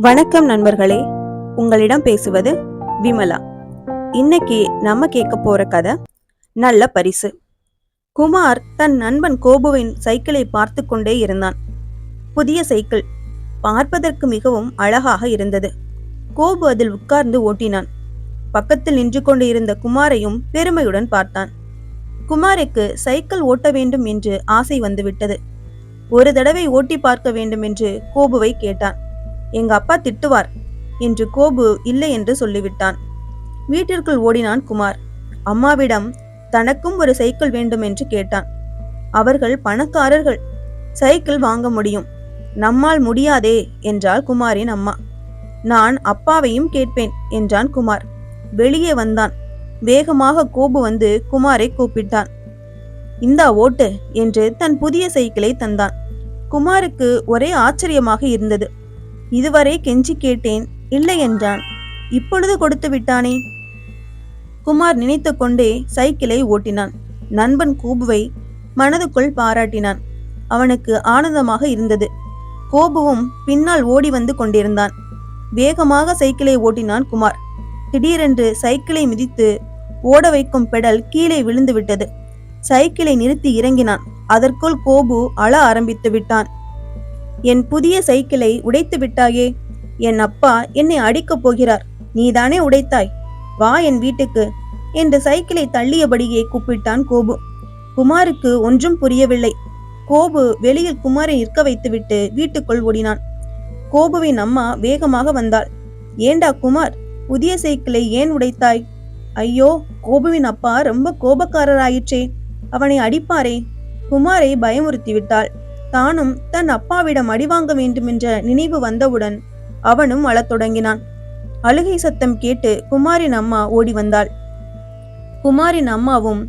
வணக்கம் நண்பர்களே. உங்களிடம் பேசுவது விமலா. இன்னைக்கு நம்ம கேட்க போற கதை நல்ல பரிசு. குமார் தன் நண்பன் கோபுவின் சைக்கிளை பார்த்து கொண்டே இருந்தான். புதிய சைக்கிள் பார்ப்பதற்கு மிகவும் அழகாக இருந்தது. கோபு அதில் உட்கார்ந்து ஓட்டினான். பக்கத்தில் நின்று கொண்டு இருந்த குமாரையும் பெருமையுடன் பார்த்தான். குமாருக்கு சைக்கிள் ஓட்ட வேண்டும் என்று ஆசை வந்துவிட்டது. ஒரு தடவை ஓட்டி பார்க்க வேண்டும் என்று கோபுவை கேட்டான். எங்க அப்பா திட்டுவார் என்று கோபு இல்லை என்று சொல்லிவிட்டான். வீட்டிற்குள் ஓடினான் குமார். அம்மாவிடம் தனக்கும் ஒரு சைக்கிள் வேண்டும் என்று கேட்டான். அவர்கள் பணக்காரர்கள் சைக்கிள் வாங்க முடியும். நம்மால் முடியாதே என்றாள் குமாரின் அம்மா. நான் அப்பாவையும் கேட்பேன் என்றான் குமார். வெளியே வந்தான். வேகமாக கோபு வந்து குமாரை கூப்பிட்டான். இந்தா ஓட்டு என்று தன் புதிய சைக்கிளை தந்தான். குமாருக்கு ஒரே ஆச்சரியமாக இருந்தது. இதுவரை கெஞ்சி கேட்டேன் இல்லை என்றான். இப்பொழுது கொடுத்து விட்டானே? குமார் நினைத்து கொண்டே சைக்கிளை ஓட்டினான். நண்பன் கோபுவை மனதுக்குள் பாராட்டினான். அவனுக்கு ஆனந்தமாக இருந்தது. கோபுவும் பின்னால் ஓடி வந்து கொண்டிருந்தான். வேகமாக சைக்கிளை ஓட்டினான் குமார். திடீரென்று சைக்கிளை மிதித்து ஓட வைக்கும் பெடல் கீழே விழுந்து விட்டது. சைக்கிளை நிறுத்தி இறங்கினான். அதற்குள் கோபு அழ ஆரம்பித்து விட்டான். என் புதிய சைக்கிளை உடைத்து விட்டாயே. என் அப்பா என்னை அடிக்கப் போகிறார். நீதானே உடைத்தாய். வா என் வீட்டுக்கு. என்று சைக்கிளை தள்ளியபடியே கூப்பிட்டான் கோபு. குமாருக்கு ஒன்றும் புரியவில்லை. கோபு வெளியில் குமாரை நிற்க வைத்துவிட்டு வீட்டுக்குள் ஓடினான். கோபுவின் அம்மா வேகமாக வந்தாள். ஏண்டா குமார் புதிய சைக்கிளை ஏன் உடைத்தாய்? ஐயோ கோபுவின் அப்பா ரொம்ப கோபக்காரராயிற்றே. அவனை அடிப்பாரே. குமாரை பயமுறுத்தி விட்டாள் தானும் தன் அப்பாவிடம் அடிவாங்க வேண்டுமென்ற நினைவு வந்தவுடன் அவனும் அழத் தொடங்கினான். அழுகை சத்தம் கேட்டு குமாரின் அம்மா ஓடி வந்தாள். குமாரின் அம்மாவும்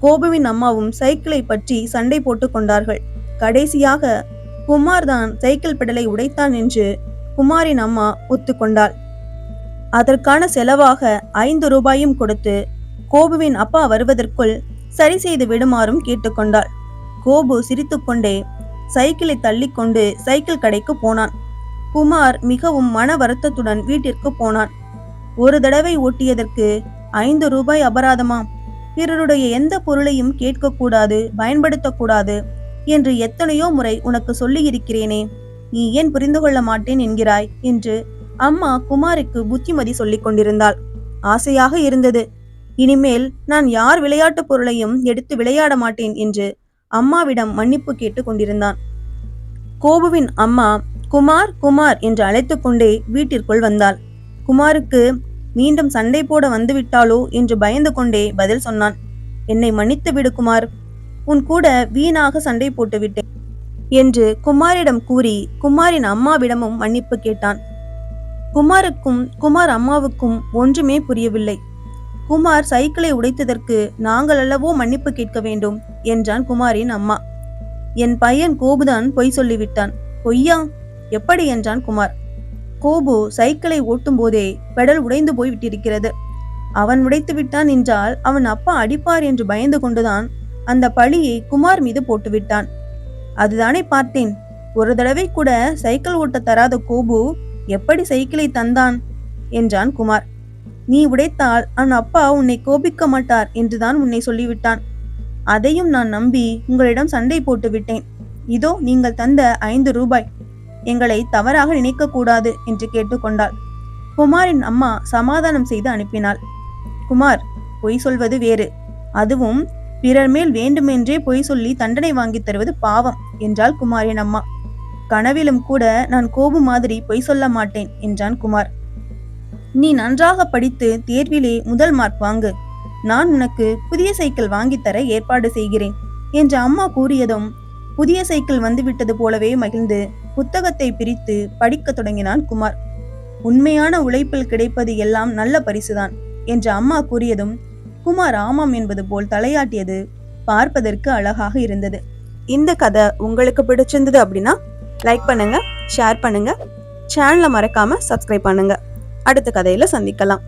கோபுவின் அம்மாவும் சைக்கிளை பற்றி சண்டை போட்டுக் கொண்டார்கள். கடைசியாக குமார் தான் சைக்கிள் பெடலை உடைத்தான் என்று குமாரின் அம்மா ஒத்துக்கொண்டாள் அதற்கான செலவாக ஐந்து ரூபாயும் கொடுத்து கோபுவின் அப்பா வருவதற்குள் சரி செய்து விடுமாறும் கேட்டுக்கொண்டாள் கோபு சிரித்துக்கொண்டே சைக்கிளை தள்ளிக்கொண்டு சைக்கிள் கடைக்கு போனான். குமார் மிகவும் மன வருத்தத்துடன் வீட்டிற்கு போனான். ஒரு தடவை ஓட்டியதற்கு ஐந்து ரூபாய் அபராதமா பிறருடைய எந்த பொருளையும் கேட்கக்கூடாது பயன்படுத்தக்கூடாது என்று எத்தனையோ முறை உனக்கு சொல்லியிருக்கிறேனே. நீ ஏன் புரிந்து கொள்ள மாட்டேன் என்கிறாய் என்று அம்மா குமாருக்கு புத்திமதி சொல்லிக் கொண்டிருந்தாள். ஆசையாக இருந்தது. இனிமேல் நான் யார் விளையாட்டுப் பொருளையும் எடுத்து விளையாட மாட்டேன் என்று அம்மாவிடம் மன்னிப்பு கேட்டு கொண்டிருந்தான். கோபுவின் அம்மா குமார் குமார் என்று அழைத்துக் கொண்டே வீட்டிற்குள் வந்தாள். குமாருக்கு மீண்டும் சண்டை போட வந்துவிட்டாளோ? என்று பயந்து கொண்டே பதில் சொன்னான். என்னை மன்னித்து விடு குமார். உன் கூட வீணாக சண்டை போட்டு விட்டேன் என்று குமாரிடம் கூறி குமாரின் அம்மாவிடமும் மன்னிப்பு கேட்டான். குமாருக்கும் குமார் அம்மாவுக்கும் ஒன்றுமே புரியவில்லை. குமார் சைக்கிளை உடைத்ததற்கு நாங்கள் அல்லவோ மன்னிப்பு கேட்க வேண்டும் என்றான் குமாரின் அம்மா. என் பையன் கோபுதான் பொய் சொல்லிவிட்டான். பொய்யா? எப்படி? என்றான் குமார். கோபு சைக்கிளை ஓட்டும் போதே பெடல் உடைந்து போய் விட்டிருக்கிறது. அவன் உடைத்து விட்டான் என்றால் அவன் அப்பா அடிப்பார் என்று பயந்து கொண்டுதான் அந்த பழியை குமார் மீது போட்டுவிட்டான் அதுதானே பார்த்தேன். ஒரு தடவை கூட சைக்கிள் ஓட்ட தராத கோபு எப்படி சைக்கிளை தந்தான்? என்றான் குமார். நீ உடைத்தால் அவன் அப்பா உன்னை கோபிக்க மாட்டார் என்றுதான் உன்னை சொல்லிவிட்டான். அதையும் நான் நம்பி உங்களிடம் சண்டை போட்டு விட்டேன். இதோ நீங்கள் தந்த ஐந்து ரூபாய். எங்களை தவறாக நினைக்க கூடாது என்று கேட்டுக்கொண்டாள். குமாரின் அம்மா சமாதானம் செய்து அனுப்பினாள். குமார் பொய் சொல்வது வேறு. அதுவும் பிறர் மேல் வேண்டுமென்றே பொய் சொல்லி தண்டனை வாங்கி தருவது பாவம் என்றாள் குமாரின் அம்மா. கனவிலும் கூட நான் கோபு மாதிரி பொய் சொல்ல மாட்டேன் என்றான் குமார். நீ நன்றாக படித்து தேர்விலே முதல் மார்க் வாங்கு. நான் உனக்கு புதிய சைக்கிள் வாங்கித்தர ஏற்பாடு செய்கிறேன் என்று அம்மா கூறியதும் புதிய சைக்கிள் வந்துவிட்டது போலவே மகிழ்ந்து புத்தகத்தை பிரித்து படிக்கத் தொடங்கினான் குமார். உண்மையான உழைப்பில் கிடைப்பது எல்லாம் நல்ல பரிசுதான் என்று அம்மா கூறியதும் குமார் ஆமாம் என்பது போல் தலையாட்டியது பார்ப்பதற்கு அழகாக இருந்தது. இந்த கதை உங்களுக்கு பிடிச்சிருந்தது அப்படின்னா லைக் பண்ணுங்க ஷேர் பண்ணுங்க சேனலை மறக்காம சப்ஸ்கிரைப் பண்ணுங்க. அடுத்த கதையில சந்திக்கலாம்.